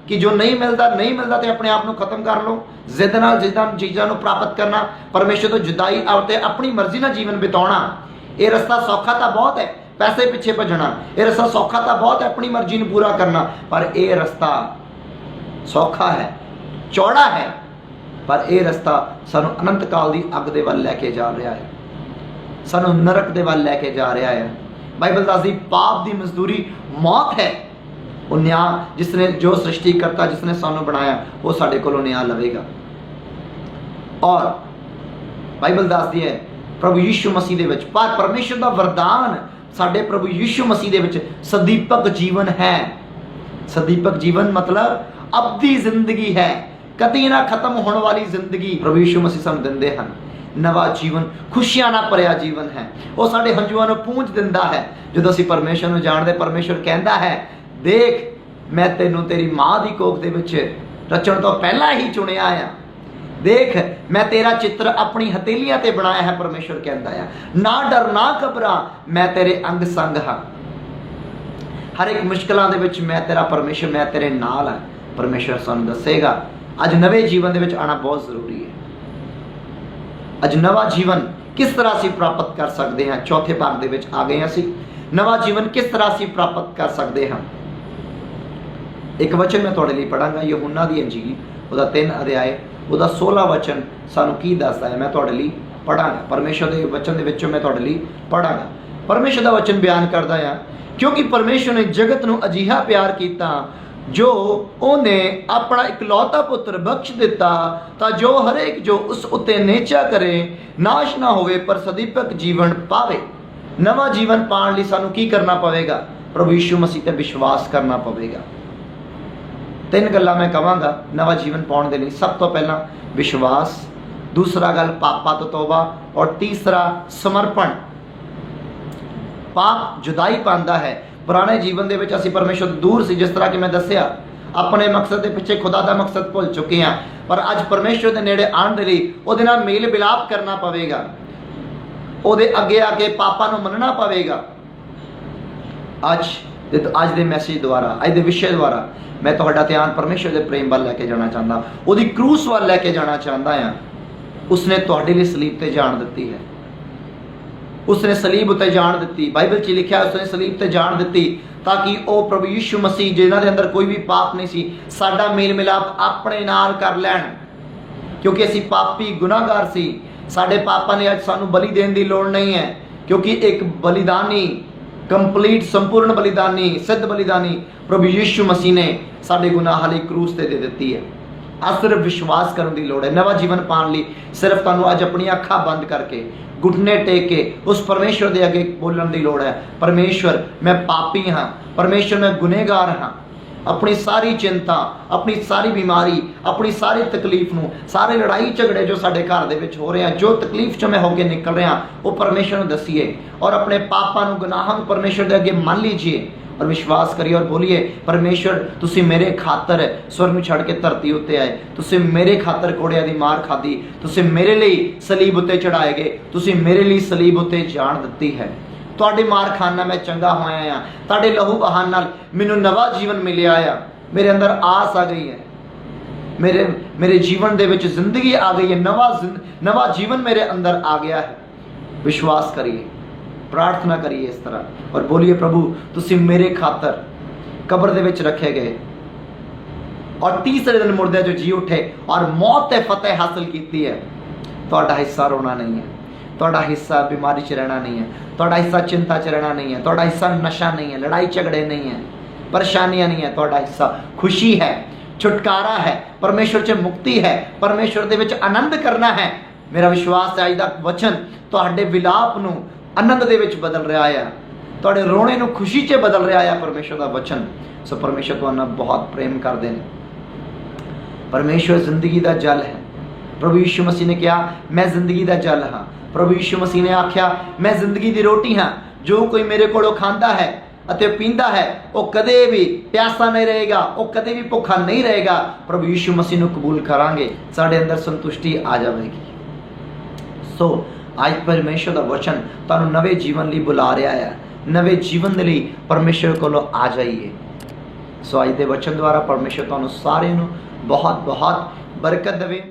ਕਿ ਜੋ ਨਹੀਂ ਮਿਲਦਾ ਨਹੀਂ ਮਿਲਦਾ ਤੇ ਆਪਣੇ ਆਪ ਨੂੰ ਖਤਮ ਕਰ ਲਓ। ਜ਼ਿੱਦ ਨਾਲ ਜਿੱਦਾਂ ਚੀਜ਼ਾਂ ਨੂੰ ਪ੍ਰਾਪਤ ਕਰਨਾ, ਪਰਮੇਸ਼ਰ ਤੋਂ ਜੁਦਾਈ ਆਉ ਆਪਣੀ ਮਰਜ਼ੀ ਨਾਲ ਜੀਵਨ ਬਿਤਾਉਣਾ। ਇਹ ਰਸਤਾ ਸੌਖਾ ਤਾਂ ਬਹੁਤ ਹੈ, ਪੈਸੇ ਪਿੱਛੇ ਭੱਜਣਾ। ਇਹ ਰਸਤਾ ਸੌਖਾ ਤਾਂ ਬਹੁਤ ਹੈ, ਆਪਣੀ ਮਰਜ਼ੀ ਨੂੰ ਪੂਰਾ ਕਰਨਾ। ਪਰ ਇਹ ਰਸਤਾ ਸੌਖਾ ਹੈ, ਚੌੜਾ ਹੈ। ਪਰ ਇਹ ਰਸਤਾ ਸਾਨੂੰ ਅਨੰਤ ਕਾਲ ਦੀ ਅੱਗ ਦੇ ਵੱਲ ਲੈ ਕੇ ਜਾ ਰਿਹਾ ਹੈ। ਸਾਨੂੰ ਨਰਕ ਦੇ ਵੱਲ ਲੈ ਕੇ ਜਾ ਰਿਹਾ ਹੈ। ਬਾਈਬਲ ਦੱਸਦੀ, ਪਾਪ ਦੀ ਮਜ਼ਦੂਰੀ ਮੌਤ ਹੈ। ਉਹ ਨਿਆਂ ਜਿਸ ਨੇ ਜੋ ਸ੍ਰਿਸ਼ਟੀ ਕਰਤਾ, ਜਿਸ ਨੇ ਸਾਨੂੰ ਬਣਾਇਆ, ਉਹ ਸਾਡੇ ਕੋਲੋਂ ਨਿਆਂ ਲਵੇਗਾ। ਔਰ ਬਾਈਬਲ ਦੱਸਦੀ ਹੈ, ਪ੍ਰਭੂ ਯਿਸੂ ਮਸੀਹ ਦੇ ਵਿੱਚ, ਪਰ ਪਰਮੇਸ਼ਰ ਦਾ ਵਰਦਾਨ ਸਾਡੇ ਪ੍ਰਭੂ ਯੀਸ਼ੂ ਮਸੀਹ ਦੇ ਵਿੱਚ ਸਦੀਪਕ ਜੀਵਨ ਹੈ। ਸਦੀਪਕ ਜੀਵਨ ਮਤਲਬ ਅਬਦੀ ਜ਼ਿੰਦਗੀ ਹੈ। ਕਦੀ ਨਾ ਖਤਮ ਹੋਣ ਵਾਲੀ ਜ਼ਿੰਦਗੀ ਪ੍ਰਭੂ ਯੀਸ਼ੂ ਮਸੀਹ ਸਾਨੂੰ ਦਿੰਦੇ ਹਨ। ਨਵਾਂ ਜੀਵਨ, ਖੁਸ਼ੀਆਂ ਨਾਲ ਭਰਿਆ ਜੀਵਨ ਹੈ। ਉਹ ਸਾਡੇ ਹੰਝੂਆਂ ਨੂੰ ਪੂੰਝ ਦਿੰਦਾ ਹੈ। ਜਦੋਂ ਅਸੀਂ ਪਰਮੇਸ਼ਰ ਨੂੰ ਜਾਣਦੇ, ਪਰਮੇਸ਼ਰ ਕਹਿੰਦਾ ਹੈ ਦੇਖ, ਮੈਂ ਤੈਨੂੰ ਤੇਰੀ ਮਾਂ ਦੀ ਕੋਖ ਦੇ ਵਿੱਚ ਰਚਣ ਤੋਂ ਪਹਿਲਾਂ ਹੀ ਚੁਣਿਆ ਆ। ਦੇਖ, ਮੈਂ ਤੇਰਾ ਚਿੱਤਰ ਆਪਣੀ ਹਥੇਲੀਆਂ ਤੇ ਬਣਾਇਆ ਹੈ ਪਰਮੇਸ਼ਰ ਕਹਿੰਦਾ ਆ। ਨਾ ਡਰ, ਨਾ ਘਬਰਾ, ਮੈਂ ਤੇਰੇ ਅੰਗ ਸੰਗ ਹਾਂ। ਹਰ ਇੱਕ ਮੁਸ਼ਕਲਾਂ ਦੇ ਵਿੱਚ ਮੈਂ ਤੇਰਾ ਪਰਮੇਸ਼ਰ, ਮੈਂ ਤੇਰੇ ਨਾਲ ਹਾਂ। ਪਰਮੇਸ਼ਰ ਸਾਨੂੰ ਦੱਸੇਗਾ, ਅੱਜ ਨਵੇਂ ਜੀਵਨ ਦੇ ਵਿੱਚ ਆਣਾ ਬਹੁਤ ਜ਼ਰੂਰੀ ਹੈ। ਅੱਜ ਨਵਾਂ ਜੀਵਨ ਕਿਸ ਤਰ੍ਹਾਂ ਅਸੀਂ ਪ੍ਰਾਪਤ ਕਰ ਸਕਦੇ ਹਾਂ? ਚੌਥੇ ਭਾਗ ਦੇ ਵਿੱਚ ਆ ਗਏ ਹਾਂ ਅਸੀਂ। ਨਵਾਂ ਜੀਵਨ ਕਿਸ ਤਰ੍ਹਾਂ ਅਸੀਂ ਪ੍ਰਾਪਤ ਕਰ ਸਕਦੇ ਹਾਂ? ਇੱਕ ਵਚਨ ਮੈਂ ਤੁਹਾਡੇ ਲਈ ਪੜਾਂਗਾ ਯਹੋਨਾ ਦੀ ਅੰਜੀਲ, ਉਹਦਾ 3 ਅਧਿਆਇ ਉਹਦਾ 16 ਵਚਨ ਸਾਨੂੰ ਕੀ ਦੱਸਦਾ ਹੈ, ਮੈਂ ਤੁਹਾਡੇ ਲਈ ਪੜਾਂਗਾ ਪਰਮੇਸ਼ਰ ਦੇ ਵਚਨ ਦੇ ਵਿੱਚੋਂ ਮੈਂ ਤੁਹਾਡੇ ਲਈ ਪੜਾਂਗਾ ਪਰਮੇਸ਼ਰ ਦਾ ਵਚਨ ਬਿਆਨ ਕਰਦਾ ਆ ਕਿਉਂਕਿ ਪਰਮੇਸ਼ਰ ਨੇ ਜਗਤ ਨੂੰ ਅਜੀਹਾ ਪਿਆਰ ਕੀਤਾ, ਜੋ ਉਹਨੇ ਆਪਣਾ ਇਕਲੌਤਾ ਪੁੱਤਰ ਬਖਸ਼ ਦਿੱਤਾ, ਤਾਂ ਜੋ ਹਰੇਕ ਜੋ ਉਸ ਉੱਤੇ ਨੇਚਾ ਕਰੇ, ਨਾਸ਼ ਨਾ ਹੋਵੇ, ਪਰ ਸਦੀਪਕ ਜੀਵਨ ਪਾਵੇ। ਨਵਾਂ ਜੀਵਨ ਪਾਉਣ ਲਈ ਸਾਨੂੰ ਕੀ ਕਰਨਾ ਪਵੇਗਾ? ਪ੍ਰਭੂ ਯਿਸੂ ਮਸੀਹ ਤੇ ਵਿਸ਼ਵਾਸ ਕਰਨਾ ਪਵੇਗਾ। ਤਿੰਨ ਗੱਲਾਂ ਮੈਂ ਕਹਾਂਗਾ ਨਵਾਂ ਜੀਵਨ ਪਾਉਣ ਦੇ ਲਈ। ਸਭ ਤੋਂ ਪਹਿਲਾਂ ਵਿਸ਼ਵਾਸ, ਦੂਸਰਾ ਗੱਲ ਪਾਪਾਂ ਤੋਂ ਤੋਬਾ ਔਰ ਤੀਸਰਾ ਸਮਰਪਣ। ਪਾਪ ਜੁਦਾਈ ਪਾਉਂਦਾ ਹੈ। ਪੁਰਾਣੇ ਜੀਵਨ ਦੇ ਵਿੱਚ ਅਸੀਂ ਪਰਮੇਸ਼ਰ ਤੋਂ ਦੂਰ ਸੀ, ਜਿਸ ਤਰ੍ਹਾਂ ਕਿ ਮੈਂ ਦੱਸਿਆ, ਆਪਣੇ ਮਕਸਦ ਦੇ ਪਿੱਛੇ ਖੁਦਾ ਦਾ ਮਕਸਦ ਭੁੱਲ ਚੁੱਕੇ ਹਾਂ। ਪਰ ਅੱਜ ਪਰਮੇਸ਼ਰ ਦੇ ਨੇੜੇ ਆਉਣ ਦੇ ਲਈ ਉਹਦੇ ਨਾਲ ਮੇਲ ਮਿਲਾਪ ਕਰਨਾ ਪਵੇਗਾ। ਉਹਦੇ ਅੱਗੇ ਆ ਕੇ ਪਾਪਾਂ ਨੂੰ ਮੰਨਣਾ ਪਵੇਗਾ। ਅੱਜ ਦੇ ਅੱਜ ਦੇ ਮੈਸੇਜ ਦੁਆਰਾ, ਅੱਜ ਦੇ ਵਿਸ਼ੇ ਦੁਆਰਾ ਮੈਂ ਤੁਹਾਡਾ ਧਿਆਨ ਪਰਮੇਸ਼ਰ ਦੇ ਪ੍ਰੇਮ ਵੱਲ ਲੈ ਕੇ ਜਾਣਾ ਚਾਹੁੰਦਾ। ਉਹਦੀ ਕਰੂਸ ਵੱਲ ਲੈ ਕੇ ਜਾਣਾ ਚਾਹੁੰਦਾ ਹਾਂ। ਉਸਨੇ ਤੁਹਾਡੇ ਲਈ ਸਲੀਬ ਤੇ ਜਾਣ ਦਿੱਤੀ ਹੈ। ਉਸਨੇ ਸਲੀਬ ਉੱਤੇ ਜਾਣ ਦਿੱਤੀ। ਬਾਈਬਲ 'ਚ ਲਿਖਿਆ, ਉਸਨੇ ਸਲੀਬ ਤੇ ਜਾਣ ਦਿੱਤੀ ਤਾਂ ਕਿ ਉਹ ਪ੍ਰਭੂ ਯਿਸੂ ਮਸੀਹ, ਜਿਹਨਾਂ ਦੇ ਅੰਦਰ ਕੋਈ ਵੀ ਪਾਪ ਨਹੀਂ ਸੀ, ਸਾਡਾ ਮੇਲ ਮਿਲਾਪ ਆਪਣੇ ਨਾਲ ਕਰ ਲੈਣ। ਕਿਉਂਕਿ ਅਸੀਂ ਪਾਪੀ ਗੁਨਾਹਗਾਰ ਸੀ। ਸਾਡੇ ਪਾਪਾਂ ਨੇ ਅੱਜ ਸਾਨੂੰ ਬਲੀ ਦੇਣ ਦੀ ਲੋੜ ਨਹੀਂ ਹੈ। ਕਿਉਂਕਿ ਇੱਕ ਬਲੀਦਾਨੀ ਕੰਪਲੀਟ ਸੰਪੂਰਨ ਬਲੀਦਾਨੀ, ਸਿੱਧ ਬਲੀਦਾਨੀ ਪ੍ਰਭੂ ਯਿਸੂ ਮਸੀਹ ਨੇ ਸਾਡੇ ਗੁਨਾਹਾਂ ਲਈ ਕਰੂਸ ਤੇ ਦੇ ਦਿੱਤੀ ਹੈ। ਆ ਸਿਰਫ ਵਿਸ਼ਵਾਸ ਕਰਨ ਦੀ ਲੋੜ ਹੈ। ਨਵਾਂ ਜੀਵਨ ਪਾਉਣ ਲਈ ਸਿਰਫ ਤੁਹਾਨੂੰ ਅੱਜ ਆਪਣੀਆਂ ਅੱਖਾਂ ਬੰਦ ਕਰਕੇ, ਘੁਟਨੇ ਟੇਕ ਕੇ, ਉਸ ਪਰਮੇਸ਼ਵਰ ਦੇ ਅੱਗੇ ਬੋਲਣ ਦੀ ਲੋੜ ਹੈ। ਪਰਮੇਸ਼ਵਰ, ਮੈਂ ਪਾਪੀ ਹਾਂ। ਪਰਮੇਸ਼ਵਰ, ਮੈਂ ਗੁਨੇਗਾਰ ਹਾਂ। ਆਪਣੀ ਸਾਰੀ ਚਿੰਤਾ, ਆਪਣੀ ਸਾਰੀ ਬਿਮਾਰੀ, ਆਪਣੀ ਸਾਰੀ ਤਕਲੀਫ ਨੂੰ, ਸਾਰੇ ਲੜਾਈ ਝਗੜੇ ਜੋ ਸਾਡੇ ਘਰ ਦੇ ਵਿੱਚ ਹੋ ਰਹੇ ਆ, ਜੋ ਤਕਲੀਫ ਚੋਂ ਮੈਂ ਹੋ ਕੇ ਨਿਕਲ ਰਿਹਾ, ਉਹ ਪਰਮੇਸ਼ਰ ਨੂੰ ਦਸੀਏ ਔਰ ਆਪਣੇ ਪਾਪਾਂ ਨੂੰ, ਗੁਨਾਹਾਂ ਨੂੰ ਪਰਮੇਸ਼ਰ ਦੇ ਅੱਗੇ ਮੰਨ ਲੀਜੀਏ ਔਰ ਵਿਸ਼ਵਾਸ ਕਰੀਏ ਔਰ ਬੋਲੀਏ, ਪਰਮੇਸ਼ਰ, ਤੁਸੀਂ ਮੇਰੇ ਖਾਤਰ ਸਵਰ ਨੂੰ ਛੱਡ ਕੇ ਧਰਤੀ ਉੱਤੇ ਆਏ, ਤੁਸੀਂ ਮੇਰੇ ਖਾਤਰ ਕੋੜਿਆਂ ਦੀ ਮਾਰ ਖਾਦੀ ਤੁਸੀਂ ਮੇਰੇ ਲਈ ਸਲੀਬ ਉੱਤੇ ਚੜਾਏ ਗਏ, ਤੁਸੀਂ ਮੇਰੇ ਲਈ ਸਲੀਬ ਉੱਤੇ ਜਾਨ ਦਿੱਤੀ ਹੈ। ਤੁਹਾਡੇ ਮਾਰ ਖਾਨ ਨਾਲ ਮੈਂ ਚੰਗਾ ਹੋਇਆ ਆ। ਤੁਹਾਡੇ ਲਹੂ ਬਹਾਨ ਨਾਲ ਮੈਨੂੰ ਨਵਾਂ ਜੀਵਨ ਮਿਲਿਆ ਆ। ਮੇਰੇ ਅੰਦਰ ਆਸ ਆ ਗਈ ਹੈ। ਮੇਰੇ ਮੇਰੇ ਜੀਵਨ ਦੇ ਵਿੱਚ ਜ਼ਿੰਦਗੀ ਆ ਗਈ ਹੈ। ਨਵਾਂ ਜ਼ਿੰ- ਨਵਾਂ ਜੀਵਨ ਮੇਰੇ ਅੰਦਰ ਆ ਗਿਆ ਹੈ। ਵਿਸ਼ਵਾਸ ਕਰੀਏ, ਪ੍ਰਾਰਥਨਾ ਕਰੀਏ ਇਸ ਤਰ੍ਹਾਂ। ਔਰ ਬੋਲੀਏ, ਪ੍ਰਭੂ, ਤੁਸੀਂ ਮੇਰੇ ਖਾਤਰ ਕਬਰ ਦੇ ਵਿੱਚ ਰੱਖੇ ਗਏ। ਔਰ ਤੀਸਰੇ ਦਿਨ ਮੁਰਦਿਆਂ ਜੋ ਜੀ ਉਠੇ ਔਰ ਮੌਤ ਤੇ ਫਤਿਹ ਹਾਸਲ ਕੀਤੀ ਹੈ, ਤੁਹਾਡਾ ਹਿੱਸਾ ਰੋਣਾ ਨਹੀਂ ਹੈ। ਤੁਹਾਡਾ ਹਿੱਸਾ ਬਿਮਾਰੀ 'ਚ ਰਹਿਣਾ ਨਹੀਂ ਹੈ, ਤੁਹਾਡਾ ਹਿੱਸਾ ਚਿੰਤਾ 'ਚ ਰਹਿਣਾ ਨਹੀਂ ਹੈ, ਤੁਹਾਡਾ ਹਿੱਸਾ ਨਸ਼ਾ ਨਹੀਂ ਹੈ, ਲੜਾਈ ਝਗੜੇ ਨਹੀਂ ਹੈ, ਪਰੇਸ਼ਾਨੀਆਂ ਨਹੀਂ ਹੈ, ਤੁਹਾਡਾ ਹਿੱਸਾ ਖੁਸ਼ੀ ਹੈ, ਛੁਟਕਾਰਾ ਹੈ, ਪਰਮੇਸ਼ਰ 'ਚ ਮੁਕਤੀ ਹੈ, ਪਰਮੇਸ਼ਰ ਦੇ ਵਿੱਚ ਆਨੰਦ ਕਰਨਾ ਹੈ। ਮੇਰਾ ਵਿਸ਼ਵਾਸ ਹੈ, ਅੱਜ ਦਾ ਵਚਨ ਤੁਹਾਡੇ ਵਿਲਾਪ ਨੂੰ ਆਨੰਦ ਦੇ ਵਿੱਚ ਬਦਲ ਰਿਹਾ ਹੈ ਤੁਹਾਡੇ ਰੋਣੇ ਨੂੰ ਖੁਸ਼ੀ 'ਚ ਬਦਲ ਰਿਹਾ ਹੈ ਪਰਮੇਸ਼ਰ ਦਾ ਵਚਨ। ਸੋ ਪਰਮੇਸ਼ਰ ਤੁਹਾਨੂੰ ਬਹੁਤ ਪ੍ਰੇਮ ਕਰਦੇ ਨੇ। ਪਰਮੇਸ਼ਰ ਜ਼ਿੰਦਗੀ ਦਾ ਜਲ ਹੈ। ਪ੍ਰਭੂ ਯਿਸੂ ਮਸੀਹ ਨੇ ਕਿਹਾ, ਮੈਂ ਜ਼ਿੰਦਗੀ ਦਾ ਜਲ ਹਾਂ। ਪ੍ਰਭੂ ਯਿਸੂ ਮਸੀਹ ਨੇ ਆਖਿਆ, ਮੈਂ ਜ਼ਿੰਦਗੀ ਦੀ ਰੋਟੀ ਹਾਂ। ਜੋ ਕੋਈ ਮੇਰੇ ਕੋਲੋਂ ਖਾਂਦਾ ਹੈ ਅਤੇ ਪੀਂਦਾ ਹੈ, ਉਹ ਕਦੇ ਵੀ ਪਿਆਸਾ ਨਹੀਂ ਰਹੇਗਾ, ਉਹ ਕਦੇ ਵੀ ਭੁੱਖਾ ਨਹੀਂ ਰਹੇਗਾ। ਪ੍ਰਭੂ ਯੀਸ਼ੂ ਮਸੀਹ ਨੂੰ ਕਬੂਲ ਕਰਾਂਗੇ। ਸਾਡੇ ਅੰਦਰ ਸੰਤੁਸ਼ਟੀ ਆ ਜਾਵੇਗੀ। ਸੋ ਅੱਜ ਪਰਮੇਸ਼ਰ ਦਾ ਵਚਨ ਤੁਹਾਨੂੰ ਨਵੇਂ ਜੀਵਨ ਲਈ ਬੁਲਾ ਰਿਹਾ ਹੈ। ਨਵੇਂ ਜੀਵਨ ਦੇ ਲਈ ਪਰਮੇਸ਼ਰ ਕੋਲੋਂ ਆ ਜਾਈਏ। ਸੋ ਅੱਜ ਦੇ ਵਚਨ ਦੁਆਰਾ ਪਰਮੇਸ਼ਰ ਤੁਹਾਨੂੰ ਸਾਰਿਆਂ ਨੂੰ ਬਹੁਤ ਬਹੁਤ ਬਰਕਤ ਦੇਵੇ।